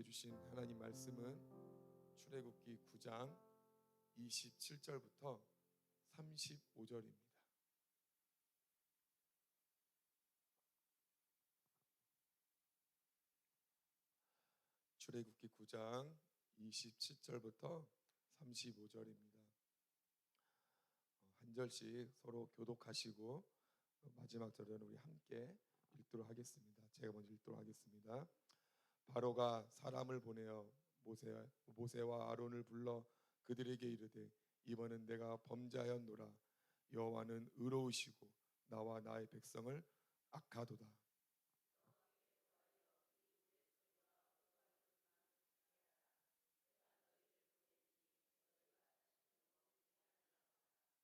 우리에게 주신 하나님 말씀은 출애굽기 9장 27절부터 35절입니다. 출애굽기 9장 27절부터 35절입니다. 어, 한 절씩 서로 교독하시고 마지막 절은 우리 함께 읽도록 하겠습니다. 제가 먼저 읽도록 하겠습니다. 바로가 사람을 보내어 모세 모세 와 아론을 불러 그들에게 이르되 이번은 내가 범죄하였노라 여호와는 의로우시고 나와 나의 백성을 악하도다.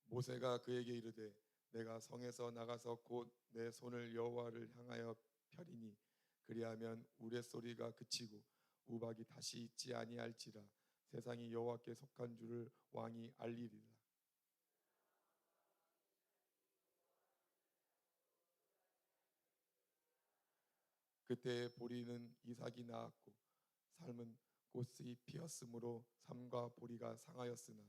모세가 그에게 이르되 내가 성에서 나가서 곧 내 손을 여호와를 향하여 펴리니 그리하면 우레소리가 그치고 우박이 다시 있지 아니할지라 세상이 여호와께 속한 줄을 왕이 알리리라. 그때 보리는 이삭이 낳았고 삶은 꽃이 피었으므로 삶과 보리가 상하였으나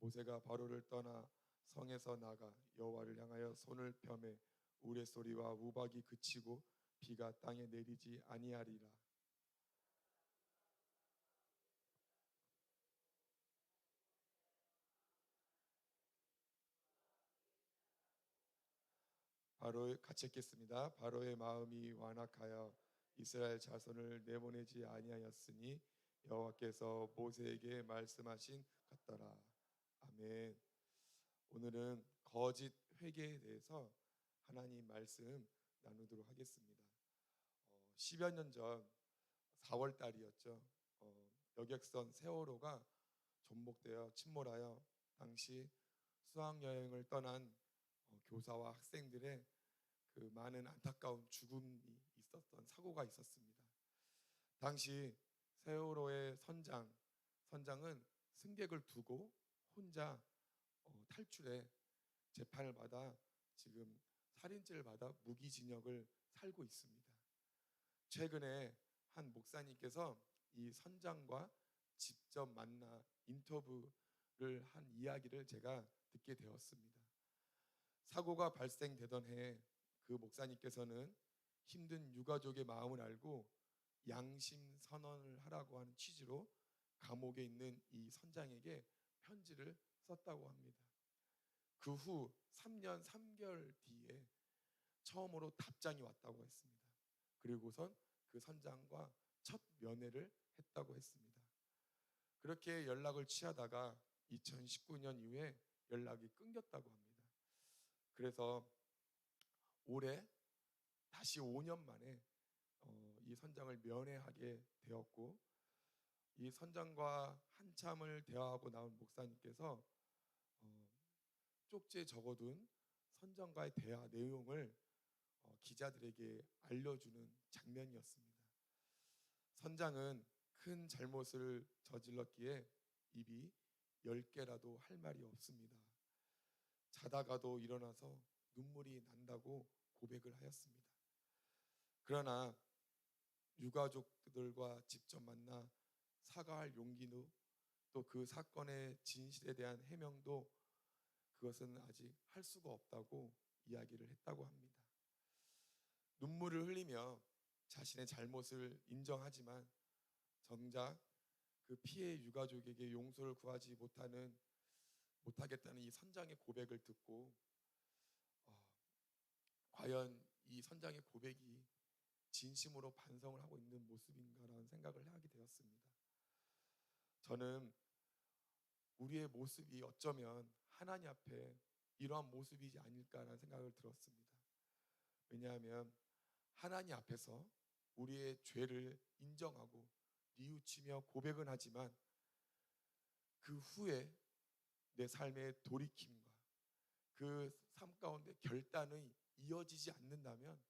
모세가 바로를 떠나 성에서 나가 여호와를 향하여 손을 펴매 우레소리와 우박이 그치고 비가 땅에 내리지 아니하리라 바로 같이 읽겠습니다. 바로의 마음이 완악하여 이스라엘 자손을 내보내지 아니하였으니 여호와께서 모세에게 말씀하신 같더라. 아멘. 오늘은 거짓 회개에 대해서 하나님 말씀 나누도록 하겠습니다. 어, 10여 년 전 4월 달이었죠. 어, 여객선 세월호가 전복되어 침몰하여 당시 수학 여행을 떠난 어, 교사와 학생들의 그 많은 안타까운 죽음이 있었던 사고가 있었습니다. 당시 세월호의 선장 선장은 승객을 두고 혼자 어, 탈출해 재판을 받아 지금 살인죄를 받아 무기징역을 살고 있습니다. 최근에 한 목사님께서 이 선장과 직접 만나 인터뷰를 한 이야기를 제가 듣게 되었습니다. 사고가 발생되던 해그 목사님께서는 힘든 유가족의 마음을 알고 양심 선언을 하라고 하는 취지로 감옥에 있는 이 선장에게 편지를 썼다고 합니다. 그 후 3년 3개월 뒤에 처음으로 답장이 왔다고 했습니다. 그리고선 그 선장과 첫 면회를 했다고 했습니다. 그렇게 연락을 취하다가 2019년 이후에 연락이 끊겼다고 합니다. 그래서 올해 다시 5년 만에 어, 이 선장을 면회하게 되었고 이 선장과 한참을 대화하고 나온 목사님께서 어, 쪽지에 적어둔 선장과의 대화 내용을 어, 기자들에게 알려주는 장면이었습니다. 선장은 큰 잘못을 저질렀기에 입이 열 개라도 할 말이 없습니다. 자다가도 일어나서 눈물이 난다고 고백을 하였습니다. 그러나 유가족들과 직접 만나 사과할 용기도 또 그 사건의 진실에 대한 해명도 그것은 아직 할 수가 없다고 이야기를 했다고 합니다. 눈물을 흘리며 자신의 잘못을 인정하지만 정작 그 피해 유가족에게 용서를 구하지 못하는 못하겠다는 이 선장의 고백을 듣고 어, 과연 이 선장의 고백이 진심으로 반성을 하고 있는 모습인가라는 생각을 하게 되었습니다. 저는 우리의 모습이 어쩌면 하나님 앞에 이러한 모습이지 아닐까라는 생각을 들었습니다. 왜냐하면 하나님 앞에서 우리의 죄를 인정하고 뉘우치며 고백은 하지만 그 후에 내 삶의 돌이킴과 그 삶 가운데 결단이 이어지지 않는다면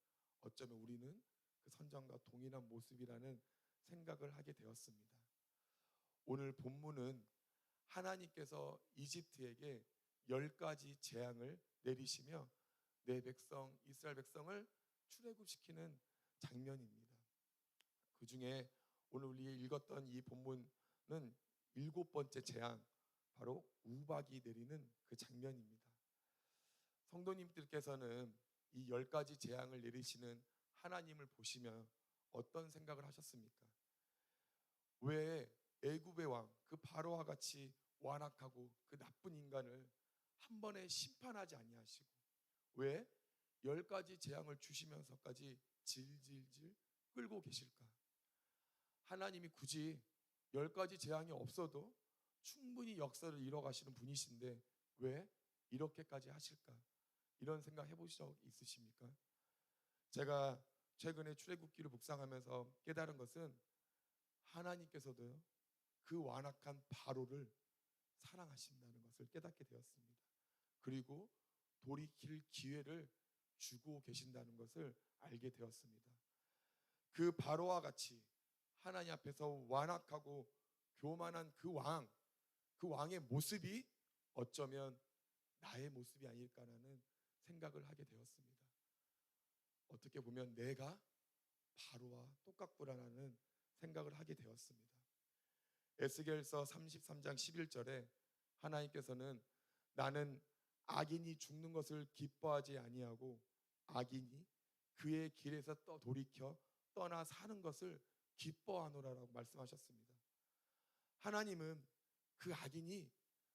어쩌면 우리는 그 선장과 동일한 모습이라는 생각을 하게 되었습니다. 오늘 본문은 하나님께서 이집트에게 열 가지 재앙을 내리시며 내 백성 이스라엘 백성을 출애굽시키는 장면입니다. 그 중에 오늘 우리 읽었던 이 본문은 일곱 번째 재앙 바로 우박이 내리는 그 장면입니다. 성도님들께서는 이 열 가지 재앙을 내리시는 하나님을 보시면 어떤 생각을 하셨습니까? 왜 애굽의 왕 그 바로와 같이 완악하고 그 나쁜 인간을 한 번에 심판하지 아니하시고 왜 열 가지 재앙을 주시면서까지 질질질 끌고 계실까? 하나님이 굳이 열 가지 재앙이 없어도 충분히 역사를 이뤄가시는 분이신데 왜 이렇게까지 하실까? 이런 생각 해보신 적 있으십니까? 제가 최근에 출애굽기를 묵상하면서 깨달은 것은 하나님께서도요 그 완악한 바로를 사랑하신다는 것을 깨닫게 되었습니다. 그리고 돌이킬 기회를 주고 계신다는 것을 알게 되었습니다. 그 바로와 같이 하나님 앞에서 완악하고 교만한 그 왕, 그 왕의 모습이 어쩌면 나의 모습이 아닐까라는 생각을 하게 되었습니다. 어떻게 보면 내가 바로와 똑같구나라는 생각을 하게 되었습니다. 에스겔서 33장 11절에 하나님께서는 나는 악인이 죽는 것을 기뻐하지 아니하고 악인이 그의 길에서 떠 돌이켜 떠나 사는 것을 기뻐하노라라고 말씀하셨습니다. 하나님은 그 악인이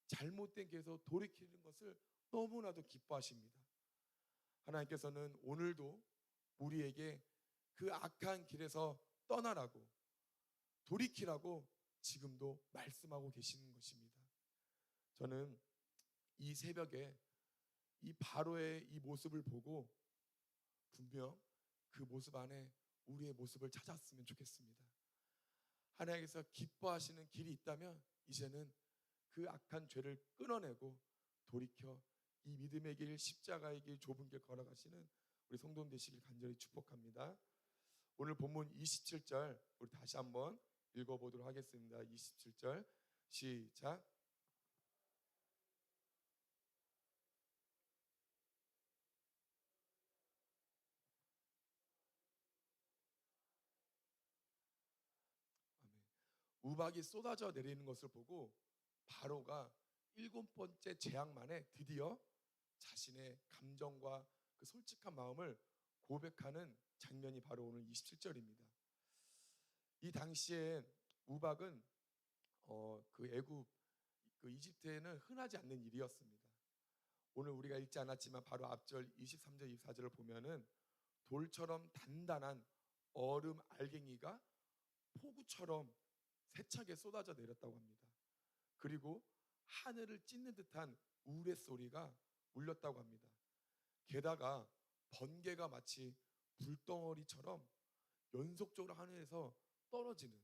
잘못된 길에서 돌이키는 것을 너무나도 기뻐하십니다. 하나님께서는 오늘도 우리에게 그 악한 길에서 떠나라고 돌이키라고 지금도 말씀하고 계시는 것입니다. 저는 이 새벽에 이 바로의 이 모습을 보고 분명 그 모습 안에 우리의 모습을 찾았으면 좋겠습니다. 하나님께서 기뻐하시는 길이 있다면 이제는 그 악한 죄를 끊어내고 돌이켜 이 믿음의 길 십자가의 길 좁은 길 걸어가시는 우리 성도님 되시길 간절히 축복합니다. 오늘 본문 27절 우리 다시 한번 읽어보도록 하겠습니다. 27절 시작. 우박이 쏟아져 내리는 것을 보고 바로가 일곱 번째 재앙 만에 드디어 자신의 감정과 그 솔직한 마음을 고백하는 장면이 바로 오늘 27절입니다. 이 당시에 우박은 어, 그 애굽 그 이집트에는 흔하지 않는 일이었습니다. 오늘 우리가 읽지 않았지만 바로 앞절 23절 24절을 보면은 돌처럼 단단한 얼음 알갱이가 폭우처럼 세차게 쏟아져 내렸다고 합니다. 그리고 하늘을 찢는 듯한 우레 소리가 울렸다고 합니다. 게다가 번개가 마치 불덩어리처럼 연속적으로 하늘에서 떨어지는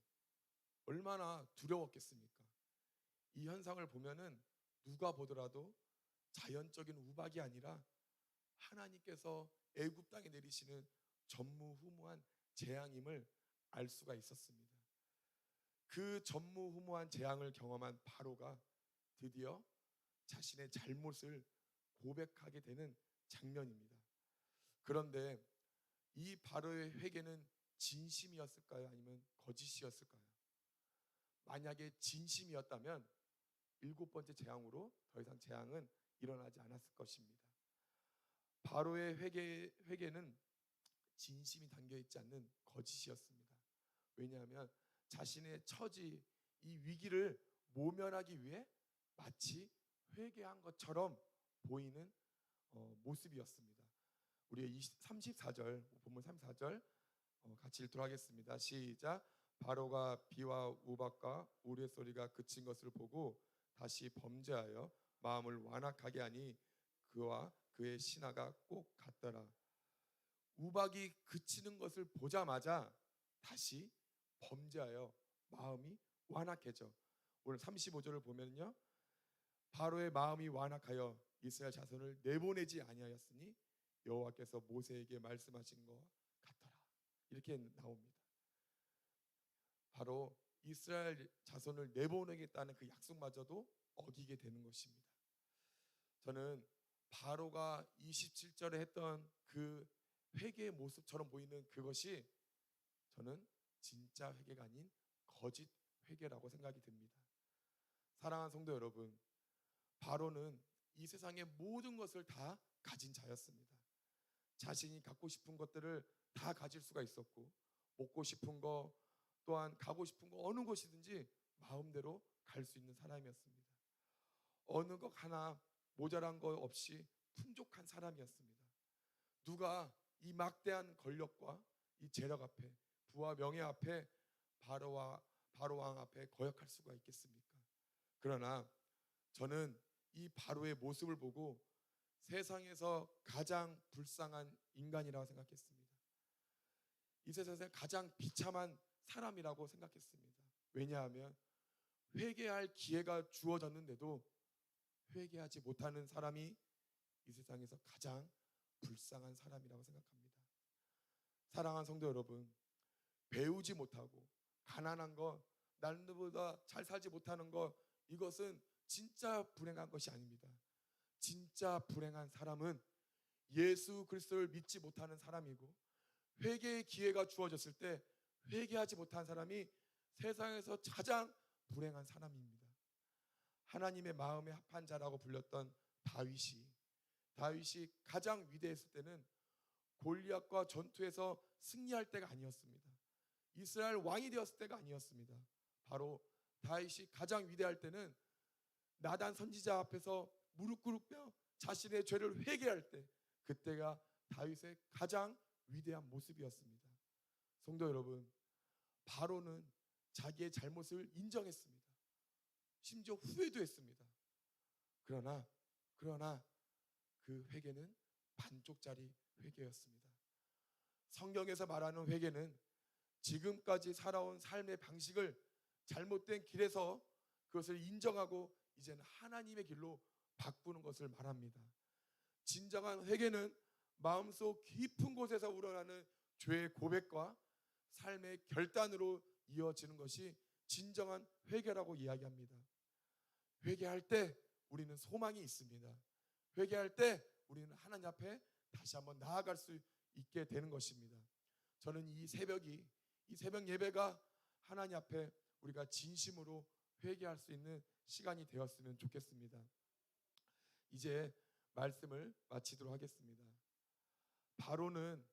얼마나 두려웠겠습니까? 이 현상을 보면은 누가 보더라도 자연적인 우박이 아니라 하나님께서 애굽 땅에 내리시는 전무후무한 재앙임을 알 수가 있었습니다. 그 전무후무한 재앙을 경험한 바로가 드디어 자신의 잘못을 고백하게 되는 장면입니다. 그런데 이 바로의 회개는 진심이었을까요? 아니면 거짓이었을까요? 만약에 진심이었다면 일곱 번째 재앙으로 더 이상 재앙은 일어나지 않았을 것입니다. 바로의 회개, 회개는 진심이 담겨 있지 않는 거짓이었습니다. 왜냐하면 자신의 처지, 이 위기를 모면하기 위해 마치 회개한 것처럼 보이는 어, 모습이었습니다. 우리 34절 본문 34절 어, 같이 읽도록 하겠습니다. 시작. 바로가 비와 우박과 우레 소리가 그친 것을 보고 다시 범죄하여 마음을 완악하게 하니 그와 그의 신하가 꼭 같더라. 우박이 그치는 것을 보자마자 다시 범죄하여 마음이 완악해져. 오늘 35절을 보면요. 바로의 마음이 완악하여 이스라엘 자손을 내보내지 아니하였으니 여호와께서 모세에게 말씀하신 것 같더라. 이렇게 나옵니다. 바로 이스라엘 자손을 내보내겠다는 그 약속마저도 어기게 되는 것입니다. 저는 바로가 27절에 했던 그 회개의 모습처럼 보이는 그것이 저는 진짜 회개가 아닌 거짓 회개라고 생각이 듭니다. 사랑하는 성도 여러분, 바로는 이 세상의 모든 것을 다 가진 자였습니다. 자신이 갖고 싶은 것들을 다 가질 수가 있었고 먹고 싶은 거 또한 가고 싶은 거 어느 곳이든지 마음대로 갈 수 있는 사람이었습니다. 어느 것 하나 모자란 거 없이 풍족한 사람이었습니다. 누가 이 막대한 권력과 이 재력 앞에 부와 명예 앞에 바로와 바로 왕 앞에 거역할 수가 있겠습니까? 그러나 저는 이 바로의 모습을 보고 세상에서 가장 불쌍한 인간이라고 생각했습니다. 이 세상에서 가장 비참한 사람이라고 생각했습니다. 왜냐하면 회개할 기회가 주어졌는데도 회개하지 못하는 사람이 이 세상에서 가장 불쌍한 사람이라고 생각합니다. 사랑하는 성도 여러분, 배우지 못하고 가난한 것, 남들보다 잘 살지 못하는 것, 이것은 진짜 불행한 것이 아닙니다. 진짜 불행한 사람은 예수 그리스도를 믿지 못하는 사람이고 회개의 기회가 주어졌을 때 회개하지 못한 사람이 세상에서 가장 불행한 사람입니다. 하나님의 마음에 합한 자라고 불렸던 다윗이 다윗이 가장 위대했을 때는 골리앗과 전투에서 승리할 때가 아니었습니다. 이스라엘 왕이 되었을 때가 아니었습니다. 바로 다윗이 가장 위대할 때는 나단 선지자 앞에서 무릎 꿇으며 자신의 죄를 회개할 때 그때가 다윗의 가장 위대한 모습이었습니다. 성도 여러분, 바로는 자기의 잘못을 인정했습니다. 심지어 후회도 했습니다. 그러나 그러나 그 회개는 반쪽짜리 회개였습니다. 성경에서 말하는 회개는 지금까지 살아온 삶의 방식을 잘못된 길에서 그것을 인정하고 이제는 하나님의 길로 바꾸는 것을 말합니다. 진정한 회개는 마음속 깊은 곳에서 우러나는 죄의 고백과 삶의 결단으로 이어지는 것이 진정한 회개라고 이야기합니다. 회개할 때 우리는 소망이 있습니다. 회개할 때 우리는 하나님 앞에 다시 한번 나아갈 수 있게 되는 것입니다. 저는 이 새벽이 이 새벽 예배가 하나님 앞에 우리가 진심으로 회개할 수 있는 시간이 되었으면 좋겠습니다. 이제 말씀을 마치도록 하겠습니다. 바로는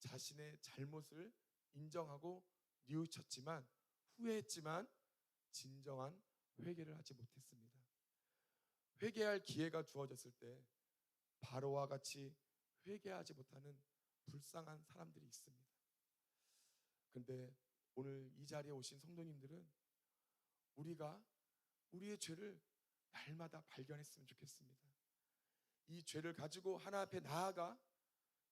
자신의 잘못을 인정하고 뉘우쳤지만 후회했지만 진정한 회개를 하지 못했습니다. 회개할 기회가 주어졌을 때 바로와 같이 회개하지 못하는 불쌍한 사람들이 있습니다. 그런데 오늘 이 자리에 오신 성도님들은 우리가 우리의 죄를 날마다 발견했으면 좋겠습니다. 이 죄를 가지고 하나 앞에 나아가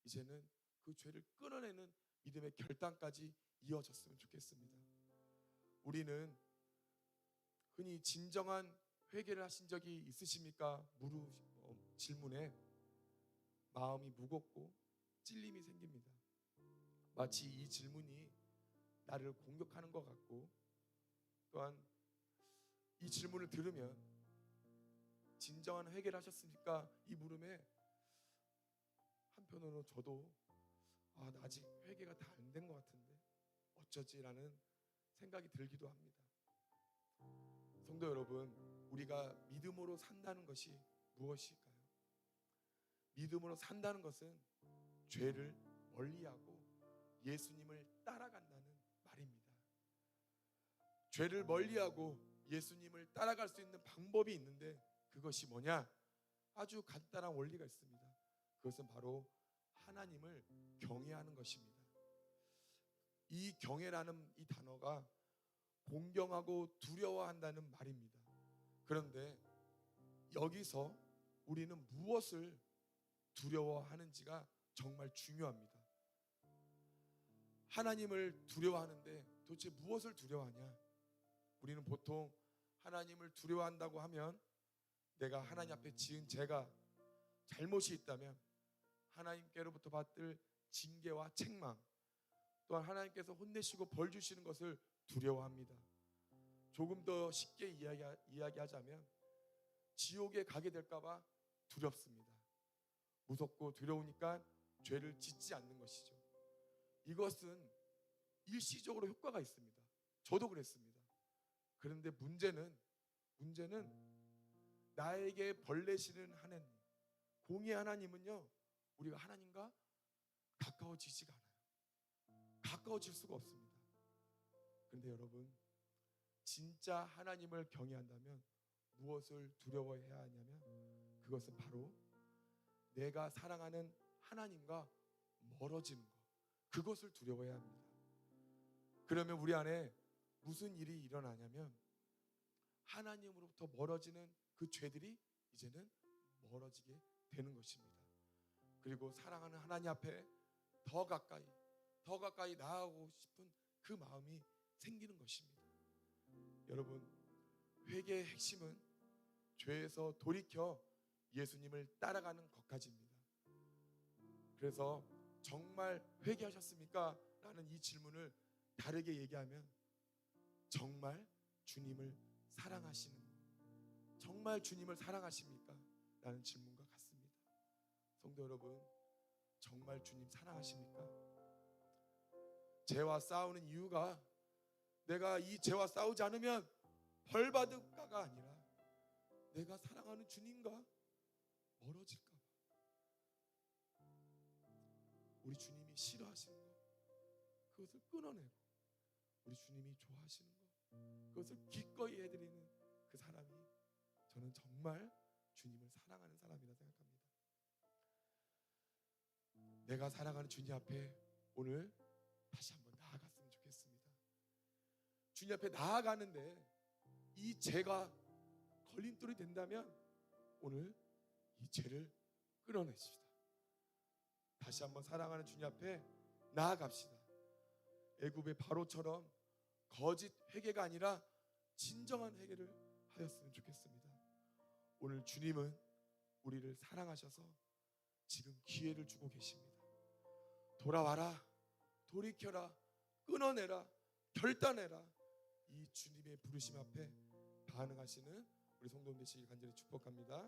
이제는 그 죄를 끊어내는 믿음의 결단까지 이어졌으면 좋겠습니다. 우리는 흔히 진정한 회개를 하신 적이 있으십니까? 물으 어, 질문에 마음이 무겁고 찔림이 생깁니다. 마치 이 질문이 나를 공격하는 것 같고 또한 이 질문을 들으면 진정한 회개를 하셨습니까? 이 물음에 한편으로 저도 아, 나 아직 회개가 다 안 된 것 같은데 어쩌지라는 생각이 들기도 합니다. 성도 여러분, 우리가 믿음으로 산다는 것이 무엇일까요? 믿음으로 산다는 것은 죄를 멀리하고 예수님을 말입니다. 죄를 멀리하고 예수님을 따라갈 수 있는 방법이 있는데 그것이 뭐냐? 아주 간단한 원리가 있습니다. 그것은 바로 하나님을 경외하는 것입니다. 이 경외라는 이 단어가 공경하고 두려워한다는 말입니다. 그런데 여기서 우리는 무엇을 두려워하는지가 정말 중요합니다. 하나님을 두려워하는데 도대체 무엇을 두려워하냐? 우리는 보통 하나님을 두려워한다고 하면 내가 하나님 앞에 지은 죄가 잘못이 있다면 하나님께로부터 받을 징계와 책망 또한 하나님께서 혼내시고 벌 주시는 것을 두려워합니다. 조금 더 쉽게 이야기, 이야기하자면 지옥에 가게 될까봐 두렵습니다. 무섭고 두려우니까 죄를 짓지 않는 것이죠. 이것은 일시적으로 효과가 있습니다. 저도 그랬습니다. 그런데 문제는 문제는 나에게 벌레시는 하나님, 공의 하나님은요. 우리가 하나님과 가까워지지가 않아요. 가까워질 수가 없습니다. 그런데 여러분 진짜 하나님을 경외한다면 무엇을 두려워해야 하냐면 그것은 바로 내가 사랑하는 하나님과 멀어지는 것. 그것을 두려워해야 합니다. 그러면 우리 안에 무슨 일이 일어나냐면 하나님으로부터 멀어지는 그 죄들이 이제는 멀어지게 되는 것입니다. 그리고 사랑하는 하나님 앞에 더 가까이 더 가까이 나아가고 싶은 그 마음이 생기는 것입니다. 여러분 회개의 핵심은 죄에서 돌이켜 예수님을 따라가는 것까지입니다. 그래서 정말 회개하셨습니까? 라는 이 질문을 다르게 얘기하면 정말 주님을 사랑하시는 정말 주님을 사랑하십니까? 라는 질문과 같습니다. 성도 여러분, 정말 주님 사랑하십니까? 죄와 싸우는 이유가 내가 이 죄와 싸우지 않으면 벌 받을까가 아니라 내가 사랑하는 주님과 멀어질까 봐. 우리 주님이 싫어하시는 것 그것을 끊어내고 우리 주님이 좋아하시는 것 그것을 기꺼이 해드리는 그 사람이 저는 정말 주님을 사랑하는 사람이라 생각합니다. 내가 사랑하는 주님 앞에 오늘 다시 한번 나아갔으면 좋겠습니다. 주님 앞에 나아가는데 이 죄가 걸림돌이 된다면 오늘 이 죄를 끌어내십시다. 다시 한번 사랑하는 주님 앞에 나아갑시다. 애굽의 바로처럼 거짓 회개가 아니라 진정한 회개를 하였으면 좋겠습니다. 오늘 주님은 우리를 사랑하셔서 지금 기회를 주고 계십니다. 돌아와라, 돌이켜라, 끊어내라, 결단해라. 이 주님의 부르심 앞에 반응하시는 우리 성도님 되시길 간절히 축복합니다.